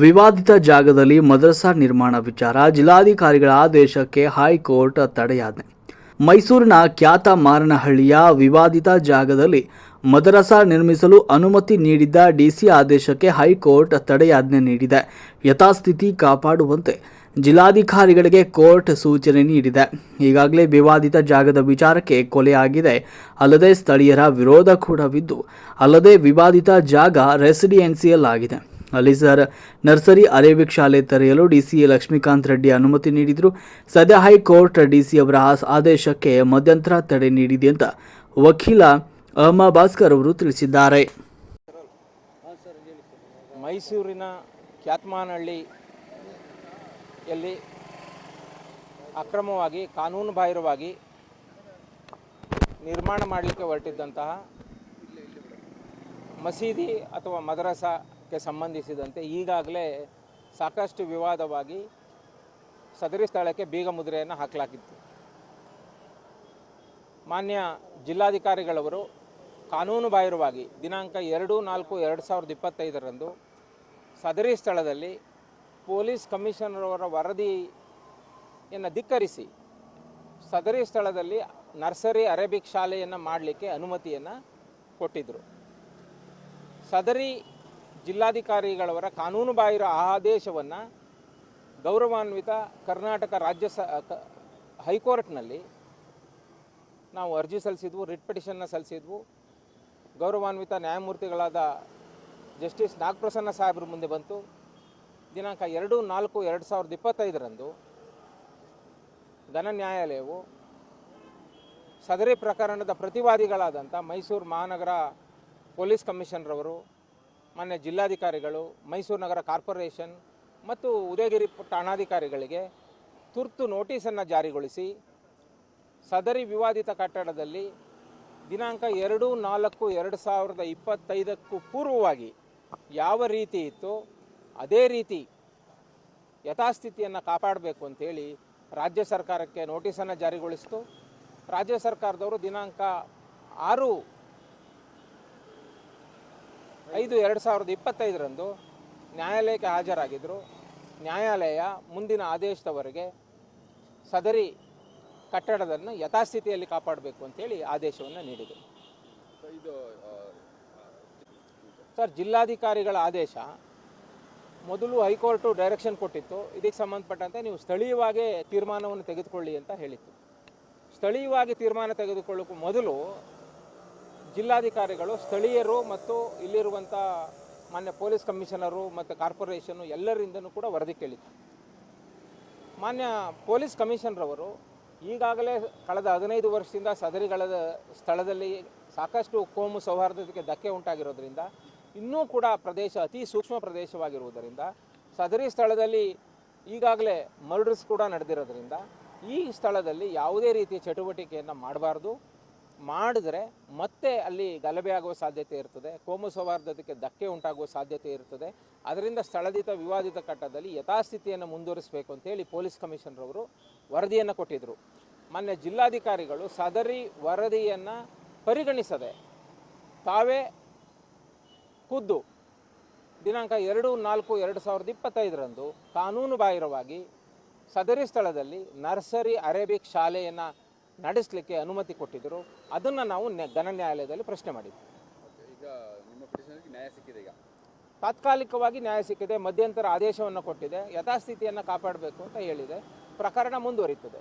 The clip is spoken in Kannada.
ವಿವಾದಿತ ಜಾಗದಲ್ಲಿ ಮದ್ರಸಾ ನಿರ್ಮಾಣ ವಿಚಾರ ಜಿಲ್ಲಾಧಿಕಾರಿಗಳ ಆದೇಶಕ್ಕೆ ಹೈಕೋರ್ಟ್ ತಡೆಯಾಜ್ಞೆ. ಮೈಸೂರಿನ ಖ್ಯಾತ ಮಾರನಹಳ್ಳಿಯ ವಿವಾದಿತ ಜಾಗದಲ್ಲಿ ಮದರಸಾ ನಿರ್ಮಿಸಲು ಅನುಮತಿ ನೀಡಿದ್ದ ಡಿಸಿ ಆದೇಶಕ್ಕೆ ಹೈಕೋರ್ಟ್ ತಡೆಯಾಜ್ಞೆ ನೀಡಿದೆ. ಯಥಾಸ್ಥಿತಿ ಕಾಪಾಡುವಂತೆ ಜಿಲ್ಲಾಧಿಕಾರಿಗಳಿಗೆ ಕೋರ್ಟ್ ಸೂಚನೆ ನೀಡಿದೆ. ಈಗಾಗಲೇ ವಿವಾದಿತ ಜಾಗದ ವಿಚಾರಕ್ಕೆ ಕೊಲೆಯಾಗಿದೆ. ಅಲ್ಲದೆ ಸ್ಥಳೀಯರ ವಿರೋಧ ಕೂಡ ಬಿದ್ದು ಅಲ್ಲದೆ ವಿವಾದಿತ ಜಾಗ ರೆಸಿಡೆನ್ಸಿಯಲ್ ಆಗಿದೆ. ಅಲ್ಲಿ ಸರ್. ನರ್ಸರಿ ಅರೇಬಿಕ್ ಶಾಲೆ ತೆರೆಯಲು ಡಿಸಿ ಲಕ್ಷ್ಮೀಕಾಂತ್ ರೆಡ್ಡಿ ಅನುಮತಿ ನೀಡಿದರು. ಸದ್ಯ ಹೈಕೋರ್ಟ್ ಡಿಸಿ ಅವರ ಆದೇಶಕ್ಕೆ ಮಧ್ಯಂತರ ತಡೆ ನೀಡಿದೆ ಅಂತ ವಕೀಲ ಅಹಮ ಭಾಸ್ಕರ್ ಅವರು ತಿಳಿಸಿದ್ದಾರೆ. ಮೈಸೂರಿನ ಕ್ಯಾತ್ಮಾನಹಳ್ಳಿಯಲ್ಲಿ ಅಕ್ರಮವಾಗಿ ಕಾನೂನು ಬಾಹಿರವಾಗಿ ನಿರ್ಮಾಣ ಮಾಡಲಿಕ್ಕೆ ಹೊರಟಿದ್ದಂತಹ ಮಸೀದಿ ಅಥವಾ ಮದರಸಾಕ್ಕೆ ಸಂಬಂಧಿಸಿದಂತೆ ಈಗಾಗಲೇ ಸಾಕಷ್ಟು ವಿವಾದವಾಗಿ ಸದರಿ ಸ್ಥಳಕ್ಕೆ ಬೀಗ ಮುದ್ರೆಯನ್ನು ಹಾಕಲಾಗಿತ್ತು ಮಾನ್ಯ ಜಿಲ್ಲಾಧಿಕಾರಿಗಳವರು ಕಾನೂನು ಬಾಹಿರವಾಗಿ ದಿನಾಂಕ ಎರಡು, ನಾಲ್ಕು, ಎರಡು ಸಾವಿರದ ಇಪ್ಪತ್ತೈದರಂದು ಸದರಿ ಸ್ಥಳದಲ್ಲಿ ಪೊಲೀಸ್ ಕಮಿಷನರ್ ಅವರ ವರದಿಯನ್ನು ಧಿಕ್ಕರಿಸಿ ಸದರಿ ಸ್ಥಳದಲ್ಲಿ ನರ್ಸರಿ, ಅರೇಬಿಕ್ ಶಾಲೆಯನ್ನು ಮಾಡಲಿಕ್ಕೆ ಅನುಮತಿಯನ್ನು ಕೊಟ್ಟಿದ್ದರು ಸದರಿ ಜಿಲ್ಲಾಧಿಕಾರಿಗಳವರ ಕಾನೂನು ಬಾಹಿರ ಆದೇಶವನ್ನು ಗೌರವಾನ್ವಿತ ಕರ್ನಾಟಕ ರಾಜ್ಯ ಸ ಹೈಕೋರ್ಟ್ನಲ್ಲಿ ನಾವು ಅರ್ಜಿ ಸಲ್ಲಿಸಿದ್ವು, ರಿಟ್ ಪಿಟಿಷನ್ನ ಸಲ್ಲಿಸಿದ್ವು. ಗೌರವಾನ್ವಿತ ನ್ಯಾಯಮೂರ್ತಿಗಳಾದ ಜಸ್ಟಿಸ್ ನಾಗಪ್ರಸನ್ನ ಸಾಹೇಬ್ರ ಮುಂದೆ ಬಂತು. ದಿನಾಂಕ ಎರಡು, ನಾಲ್ಕು, ಎರಡು ಸಾವಿರದ ಇಪ್ಪತ್ತೈದರಂದು ಘನ ನ್ಯಾಯಾಲಯವು ಸದರಿ ಪ್ರಕರಣದ ಪ್ರತಿವಾದಿಗಳಾದಂಥ ಮೈಸೂರು ಮಹಾನಗರ ಪೊಲೀಸ್ ಕಮಿಷನರವರು ಮಾನ್ಯ ಜಿಲ್ಲಾಧಿಕಾರಿಗಳು, ಮೈಸೂರು ನಗರ ಕಾರ್ಪೊರೇಷನ್ ಮತ್ತು ಉದಯಗಿರಿ ಠಾಣಾಧಿಕಾರಿಗಳಿಗೆ ತುರ್ತು ನೋಟಿಸನ್ನು ಜಾರಿಗೊಳಿಸಿ ಸದರಿ ವಿವಾದಿತ ಕಟ್ಟಡದಲ್ಲಿ ದಿನಾಂಕ ಎರಡು, ನಾಲ್ಕು, ಎರಡು ಸಾವಿರದ ಇಪ್ಪತ್ತೈದಕ್ಕೂ ಪೂರ್ವವಾಗಿ ಯಾವ ರೀತಿ ಇತ್ತು ಅದೇ ರೀತಿ ಯಥಾಸ್ಥಿತಿಯನ್ನು ಕಾಪಾಡಬೇಕು ಅಂತೇಳಿ ರಾಜ್ಯ ಸರ್ಕಾರಕ್ಕೆ ನೋಟಿಸನ್ನು ಜಾರಿಗೊಳಿಸಿತು. ರಾಜ್ಯ ಸರ್ಕಾರದವರು ದಿನಾಂಕ ಆರು ಐದು ಎರಡು ಸಾವಿರದ ಇಪ್ಪತ್ತೈದರಂದು ನ್ಯಾಯಾಲಯಕ್ಕೆ ಹಾಜರಾಗಿದ್ದರು. ನ್ಯಾಯಾಲಯ ಮುಂದಿನ ಆದೇಶದವರೆಗೆ ಸದರಿ ಕಟ್ಟಡವನ್ನು ಯಥಾಸ್ಥಿತಿಯಲ್ಲಿ ಕಾಪಾಡಬೇಕು ಅಂತೇಳಿ ಆದೇಶವನ್ನು ನೀಡಿದೆ. ಸರ್, ಜಿಲ್ಲಾಧಿಕಾರಿಗಳ ಆದೇಶ ಮೊದಲು ಹೈಕೋರ್ಟು ಡೈರೆಕ್ಷನ್ ಕೊಟ್ಟಿತ್ತು. ಇದಕ್ಕೆ ಸಂಬಂಧಪಟ್ಟಂತೆ ನೀವು ಸ್ಥಳೀಯವಾಗಿ ತೀರ್ಮಾನವನ್ನು ತೆಗೆದುಕೊಳ್ಳಿ ಅಂತ ಹೇಳಿತ್ತು. ಸ್ಥಳೀಯವಾಗಿ ತೀರ್ಮಾನ ತೆಗೆದುಕೊಳ್ಳೋಕ್ಕೂ ಮೊದಲು ಜಿಲ್ಲಾಧಿಕಾರಿಗಳು, ಸ್ಥಳೀಯರು ಮತ್ತು ಇಲ್ಲಿರುವಂಥ ಮಾನ್ಯ ಪೊಲೀಸ್ ಕಮಿಷನರು ಮತ್ತು ಕಾರ್ಪೊರೇಷನು ಎಲ್ಲರಿಂದನೂ ಕೂಡ ವರದಿ ಕೇಳಿತ್ತು. ಮಾನ್ಯ ಪೊಲೀಸ್ ಕಮಿಷನರವರು ಈಗಾಗಲೇ ಕಳೆದ ಹದಿನೈದು ವರ್ಷದಿಂದ ಸದರಿಗಳ ಸ್ಥಳದಲ್ಲಿ ಸಾಕಷ್ಟು ಕೋಮು ಸೌಹಾರ್ದತೆಗೆ ಧಕ್ಕೆ ಉಂಟಾಗಿರೋದ್ರಿಂದ, ಇನ್ನೂ ಕೂಡ ಪ್ರದೇಶ ಅತಿ ಸೂಕ್ಷ್ಮ ಪ್ರದೇಶವಾಗಿರುವುದರಿಂದ, ಸದರಿ ಸ್ಥಳದಲ್ಲಿ ಈಗಾಗಲೇ ಮರ್ಡರ್ಸ್ ಕೂಡ ನಡೆದಿರೋದ್ರಿಂದ, ಈ ಸ್ಥಳದಲ್ಲಿ ಯಾವುದೇ ರೀತಿಯ ಚಟುವಟಿಕೆಯನ್ನು ಮಾಡಬಾರ್ದು. ಮಾಡಿದ್ರೆ ಮತ್ತೆ ಅಲ್ಲಿ ಗಲಭೆ ಆಗುವ ಸಾಧ್ಯತೆ ಇರ್ತದೆ, ಕೋಮು ಸೌಹಾರ್ದಕ್ಕೆ ಧಕ್ಕೆ ಉಂಟಾಗುವ ಸಾಧ್ಯತೆ ಇರ್ತದೆ. ಅದರಿಂದ ಸ್ಥಳದಿತ ವಿವಾದಿತ ಕಟ್ಟದಲ್ಲಿ ಯಥಾಸ್ಥಿತಿಯನ್ನು ಮುಂದುವರಿಸಬೇಕು ಅಂತೇಳಿ ಪೊಲೀಸ್ ಕಮಿಷನರ್ ಅವರು ವರದಿಯನ್ನು ಕೊಟ್ಟಿದ್ದರು ಮೊನ್ನೆ ಜಿಲ್ಲಾಧಿಕಾರಿಗಳು ಸದರಿ ವರದಿಯನ್ನು ಪರಿಗಣಿಸದೆ ತಾವೇ ಖುದ್ದು ದಿನಾಂಕ ಎರಡು, ನಾಲ್ಕು, ಎರಡು ಸಾವಿರದ ಇಪ್ಪತ್ತೈದರಂದು ಕಾನೂನು ಬಾಹಿರವಾಗಿ ಸದರಿ ಸ್ಥಳದಲ್ಲಿ ನರ್ಸರಿ ಅರೇಬಿಕ್ ಶಾಲೆಯನ್ನು ನಡೆಸಲಿಕ್ಕೆ ಅನುಮತಿ ಕೊಟ್ಟಿದ್ದರು ಅದನ್ನು ನಾವು ಘನ ನ್ಯಾಯಾಲಯದಲ್ಲಿ ಪ್ರಶ್ನೆ ಮಾಡಿದ್ವಿ. ಈಗ ನಿಮ್ಮ ಪಿಟಿಷನ್ಗೆ ನ್ಯಾಯ ಸಿಕ್ಕಿದೆ ಈಗ. ತಾತ್ಕಾಲಿಕವಾಗಿ ನ್ಯಾಯ ಸಿಕ್ಕಿದೆ ಮಧ್ಯಂತರ ಆದೇಶವನ್ನು ಕೊಟ್ಟಿದೆ ಯಥಾಸ್ಥಿತಿಯನ್ನು ಕಾಪಾಡಬೇಕು ಅಂತ ಹೇಳಿದೆ ಪ್ರಕರಣ ಮುಂದುವರಿತದೆ.